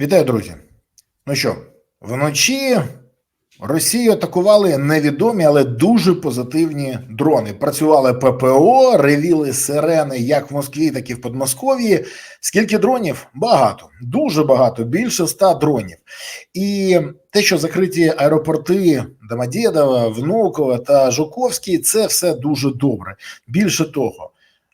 Вітаю, друзі. Ну що, вночі Росію атакували невідомі, але дуже позитивні дрони. Працювали ППО, ревіли сирени як в Москві, так і в Подмосков'ї. Скільки дронів? Багато, дуже багато, більше ста дронів. І те, що закриті аеропорти Домодєдова, Внуково та Жуковський, це все дуже добре. Більше того,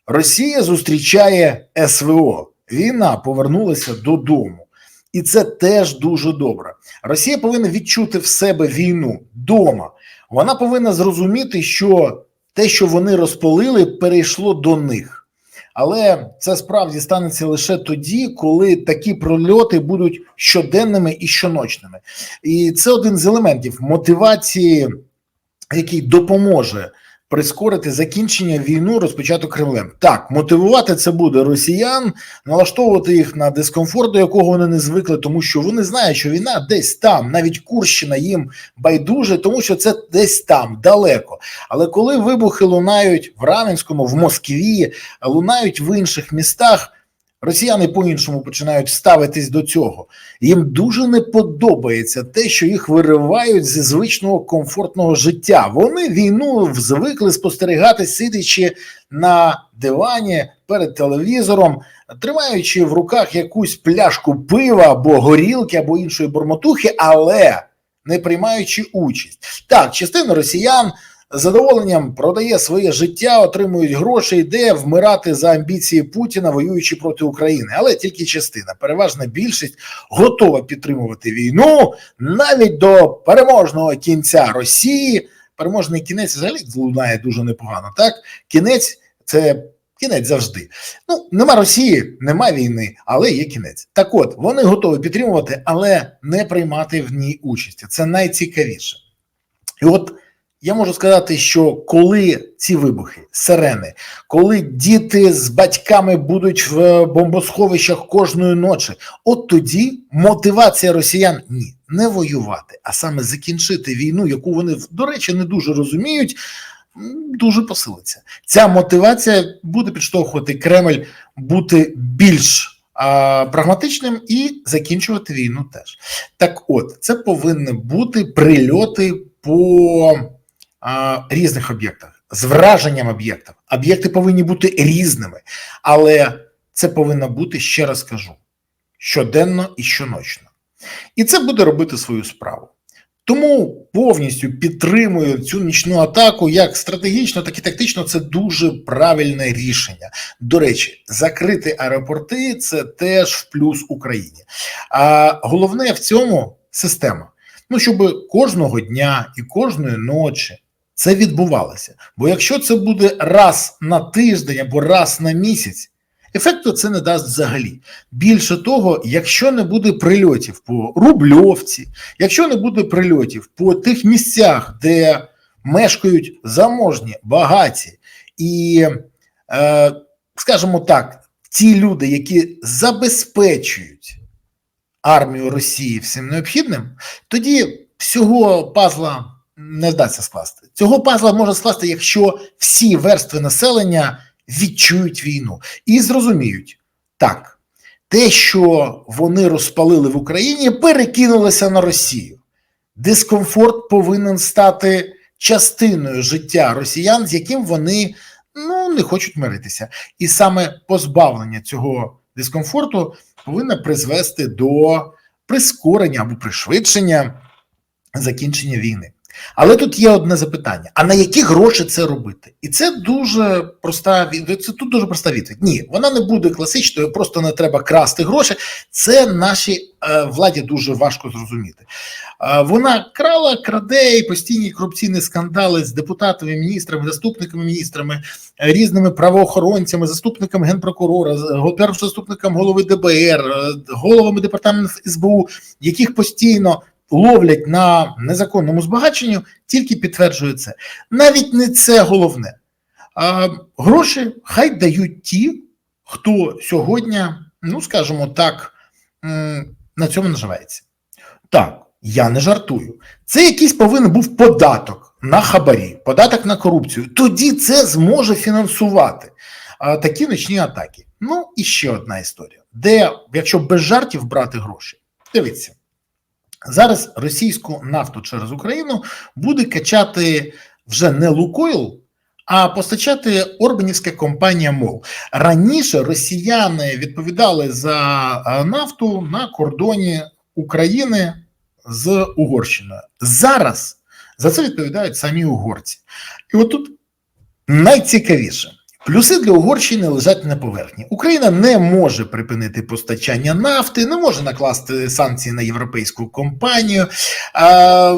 Росія зустрічає СВО. Війна повернулася додому. І це теж дуже добре. Росія повинна відчути в себе війну вдома. Вона повинна зрозуміти, що те, що вони розпалили, перейшло до них. Але це справді станеться лише тоді, коли такі прольоти будуть щоденними і щоночними. І це один з елементів мотивації, який допоможе прискорити закінчення війну розпочату Кремлем. Так, мотивувати це буде росіян, налаштовувати їх на дискомфорт, до якого вони не звикли, тому що вони знають, що війна десь там, навіть Курщина їм байдуже, тому що це десь там далеко. Але коли вибухи лунають в Раменському, в Москві, лунають в інших містах. Росіяни по-іншому починають ставитись до цього. Їм дуже не подобається те, що їх виривають зі звичного комфортного життя. Вони війну звикли спостерігати, сидячи на дивані перед телевізором, тримаючи в руках якусь пляшку пива або горілки, або іншої бормотухи, але не приймаючи участь. Так, частина росіян задоволенням продає своє життя, отримують гроші, йде вмирати за амбіції Путіна, воюючи проти України. Але тільки частина, переважна більшість готова підтримувати війну навіть до переможного кінця Росії. Переможний кінець взагалі лунає дуже непогано. Так, кінець це. Кінець завжди. Ну, нема Росії, нема війни, але є кінець. Так от вони готові підтримувати, але не приймати в ній участі. Це найцікавіше. І от я можу сказати, що коли ці вибухи, сирени, коли діти з батьками будуть в бомбосховищах кожної ночі, от тоді мотивація росіян ні, не воювати, а саме закінчити війну, яку вони, до речі, не дуже розуміють. Дуже посилиться. Ця мотивація буде підштовхувати Кремль бути більш прагматичним і закінчувати війну теж. Так, от це повинні бути прильоти по різних об'єктах з враженням об'єктів. Об'єкти повинні бути різними, але це повинно бути ще раз кажу: щоденно і щоночно. І це буде робити свою справу. Тому повністю підтримую цю нічну атаку як стратегічно, так і тактично. Це дуже правильне рішення. До речі, закрити аеропорти це теж в плюс Україні. А головне в цьому система. Ну щоб кожного дня і кожної ночі це відбувалося. Бо якщо це буде раз на тиждень або раз на місяць, ефекту це не дасть взагалі. Більше того, якщо не буде прильотів по Рубльовці, якщо не буде прильотів по тих місцях, де мешкають заможні, багаті і, е, скажімо так, ті люди, які забезпечують армію Росії всім необхідним, тоді всього пазла не вдасться скласти. Цього пазла може скласти, якщо всі верстви населення відчують війну і зрозуміють так, те, що вони розпалили в Україні, перекинулося на Росію. Дискомфорт повинен стати частиною життя росіян, з яким вони ну не хочуть миритися, і саме позбавлення цього дискомфорту повинно призвести до прискорення або пришвидшення закінчення війни. Але тут є одне запитання: а на які гроші це робити? І це дуже проста це тут дуже проста відповідь. Ні, вона не буде класичною, просто не треба красти гроші. Це нашій е, владі дуже важко зрозуміти. Е, вона крала, краде і постійні корупційні скандали з депутатами, міністрами, заступниками міністрами, е, різними правоохоронцями, заступником генпрокурора, першим заступником голови ДБР, е, головами департаменту СБУ, яких постійно ловлять на незаконному збагаченню, тільки підтверджує це. Навіть не це головне. А, Гроші хай дають ті, хто сьогодні, ну скажімо так, на цьому наживається. Так, я не жартую. Це якийсь повинен був податок на хабарі, податок на корупцію. Тоді це зможе фінансувати а, такі ночні атаки. Ну і ще одна історія, де, якщо без жартів брати гроші, Дивіться, зараз російську нафту через Україну буде качати вже не Лукойл, а постачати Орбанівська компанія МОЛ. Раніше росіяни відповідали за е, нафту на кордоні України з Угорщиною. Зараз за це відповідають самі угорці. І отут найцікавіше. Плюси для Угорщини лежать на поверхні. Україна не може припинити постачання нафти, не може накласти санкції на європейську компанію, а,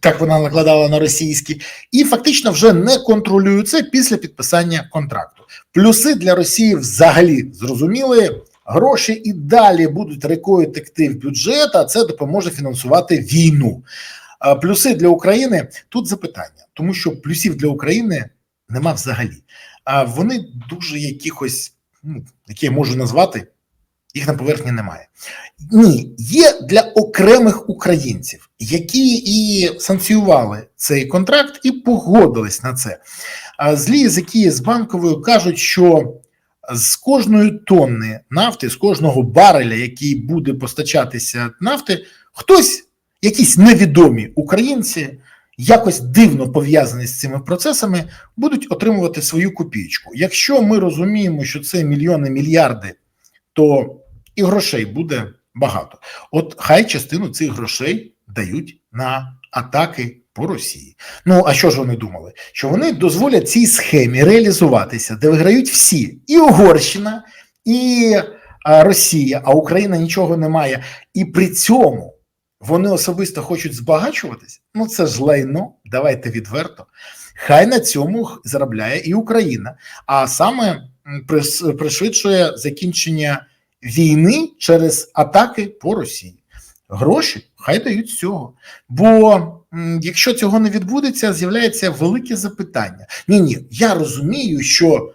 так вона накладала на російські, і фактично вже не контролює це після підписання контракту. Плюси для Росії взагалі зрозуміли. Гроші і далі будуть рекою текти в бюджет, а це допоможе фінансувати війну. А плюси для України тут запитання, тому що плюсів для України нема взагалі. А вони дуже якихось, ну, які я можу назвати, їх на поверхні немає. Ні, є для окремих українців, які і санкціювали цей контракт і погодились на це. Злі язики з банковою кажуть, що з кожної тонни нафти, з кожного бареля, який буде постачатися нафти, хтось, якісь невідомі українці, якось дивно пов'язані з цими процесами, будуть отримувати свою копійку. Якщо ми розуміємо, що це мільйони мільярди, то і грошей буде багато. От хай частину цих грошей дають на атаки по Росії. Ну а що ж вони думали? Що вони дозволять цій схемі реалізуватися, де виграють всі, і Угорщина, і Росія, а Україна нічого не має. І при цьому вони особисто хочуть збагачуватись. Ну це ж лайно, давайте відверто. Хай на цьому заробляє і Україна, а саме пришвидшує закінчення війни через атаки по Росії. Гроші хай дають з цього. Бо якщо цього не відбудеться, з'являється велике запитання. Ні, ні, я розумію, що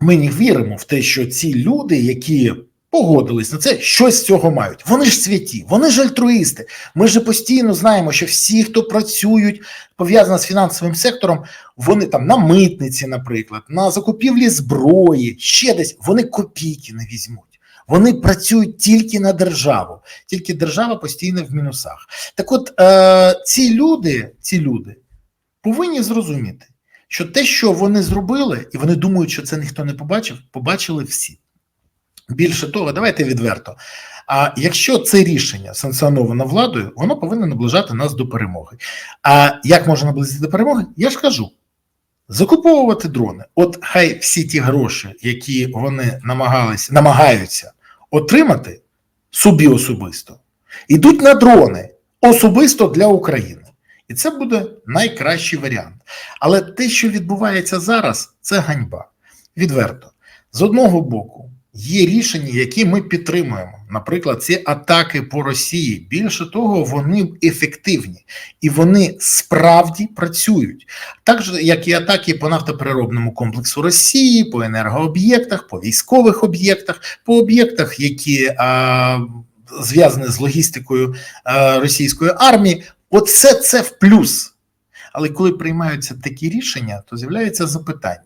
ми не віримо в те, що ці люди, які погодились на це, щось з цього мають. Вони ж святі, вони ж альтруїсти. Ми ж постійно знаємо, що всі, хто працюють пов'язано з фінансовим сектором, вони там на митниці, наприклад, на закупівлі зброї, ще десь вони копійки не візьмуть. Вони працюють тільки на державу, тільки держава постійно в мінусах. Так, от е, ці люди, ці люди повинні зрозуміти, що те, що вони зробили, і вони думають, що це ніхто не побачив, побачили всі. Більше того, давайте відверто. А якщо це рішення санкціоновано владою, воно повинно наближати нас до перемоги. А як можна наблизити до перемоги? Я ж кажу. Закуповувати дрони, от хай всі ті гроші, які вони намагалися намагаються отримати собі особисто, ідуть на дрони особисто для України. І це буде найкращий варіант. Але те, що відбувається зараз, це ганьба. Відверто. З одного боку, є рішення, які ми підтримуємо. Наприклад, ці атаки по Росії. Більше того, вони ефективні і вони справді працюють, так же як і атаки по нафтопереробному комплексу Росії, по енергооб'єктах, по військових об'єктах, по об'єктах, які а, зв'язані з логістикою а, російської армії. Оце це в плюс. Але коли приймаються такі рішення, то з'являється запитання.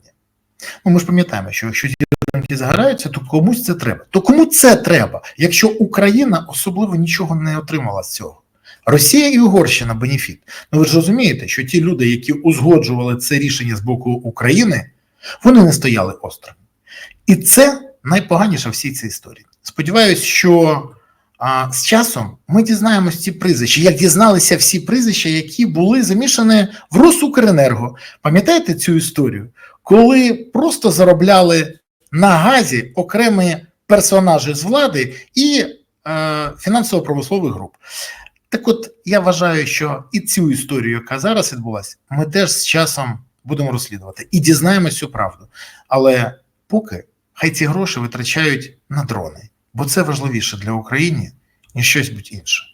Ну, ми ж пам'ятаємо, що якщо зірки загораються, то комусь це треба. То кому це треба, якщо Україна особливо нічого не отримала з цього? Росія і Угорщина бенефіт. Ну ви ж розумієте, що ті люди, які узгоджували це рішення з боку України, вони не стояли осторонь. І це найпоганіше в всій цій історії. Сподіваюсь, що а, з часом ми дізнаємось ці прізвища, як дізналися всі прізвища, які були замішані в Росукренерго. Пам'ятаєте цю історію? Коли просто заробляли на газі окремі персонажі з влади і е, фінансово-промислових груп. Так от я вважаю, що і цю історію, яка зараз відбулася, ми теж з часом будемо розслідувати і дізнаємось цю правду. Але поки хай ці гроші витрачають на дрони, бо це важливіше для України, ніж щось будь інше.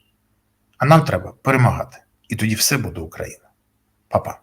А нам треба перемагати. І тоді все буде Україна. Па-па.